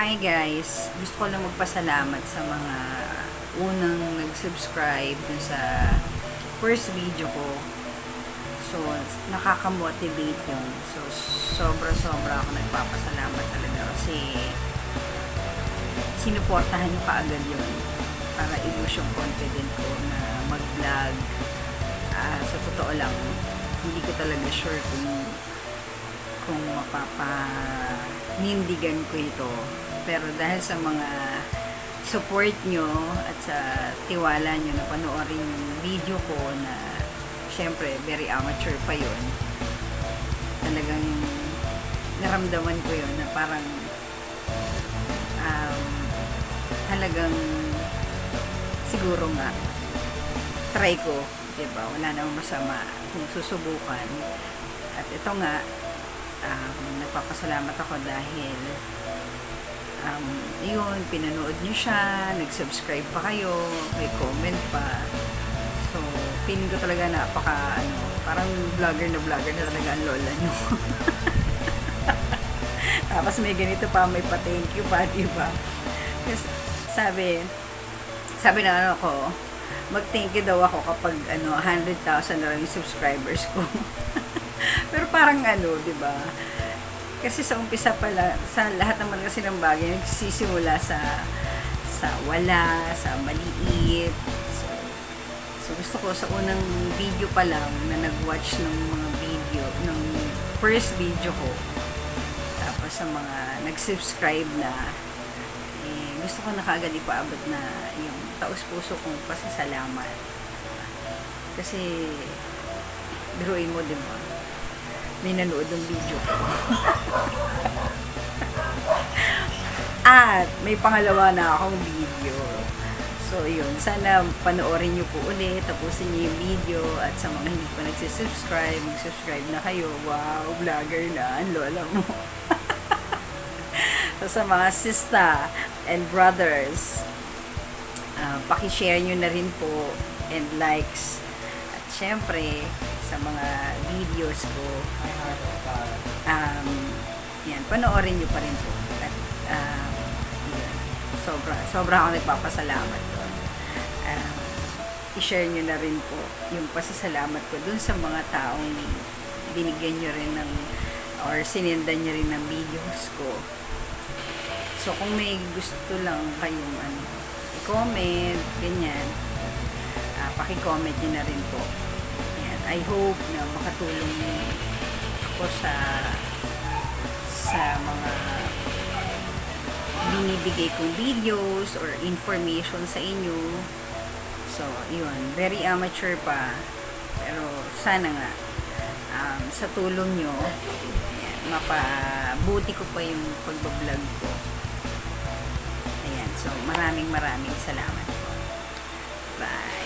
Hi guys! Gusto ko lang magpasalamat sa mga unang nag-subscribe sa first video ko. So, nakaka-motivate yun. So, sobra-sobra ako nagpapasalamat talaga kasi sinuportahan nyo kaagad yun para i-boost yung confident ko na mag-vlog. Ah, sa totoo lang, hindi ko talaga sure kung kung mapapanindigan ko ito. Pero dahil sa mga support nyo at sa tiwala nyo na panoorin yung video ko na syempre very amateur pa yon talagang naramdaman ko yon na parang um, talagang siguro nga try ko, 'di ba? Wala namang masama kung susubukan. At ito nga um, nagpapasalamat ako dahil um, yun, pinanood nyo siya, nag-subscribe pa kayo, may comment pa. So, feeling ko talaga napaka, ano, parang vlogger na vlogger na talaga ang lola nyo. Tapos may ganito pa, may pa-thank you pa, di ba? Kasi sabi, sabi na ano ko, mag-thank you daw ako kapag ano, 100,000 na lang yung subscribers ko. Pero parang ano, di ba? Kasi sa umpisa pala, sa lahat naman kasi ng bagay, nagsisimula sa sa wala, sa maliit. So, so gusto ko sa unang video pa lang na nag-watch ng mga video, ng first video ko, tapos sa mga nag-subscribe na, eh, gusto ko na kaagad ipaabot na yung taos-puso kong pasasalamat. Kasi, biruin mo, di ba? May nanood ng video ko. At may pangalawa na akong video. So, yun. Sana panoorin nyo po ulit. Tapusin nyo yung video. At sa mga hindi pa nagsisubscribe, mag-subscribe na kayo. Wow, vlogger na. Ang lola mo. so, sa mga sista and brothers, uh, pakishare nyo na rin po and likes. At syempre, sa mga videos ko, um, yan, panoorin nyo pa rin po. At, um, sobra, sobra ako nagpapasalamat doon. Um, i-share nyo na rin po yung pasasalamat ko dun sa mga taong binigyan nyo rin ng or sinendan nyo rin ng videos ko. So, kung may gusto lang kayong ano, i-comment, ganyan, uh, paki-comment nyo na rin po. Yan. I hope na makatulong ako sa sa mga binibigay kong videos or information sa inyo. So, yun. Very amateur pa. Pero, sana nga, um, sa tulong nyo, ayan, mapabuti ko pa yung pagbablog ko. Ayan. So, maraming maraming salamat po. Bye.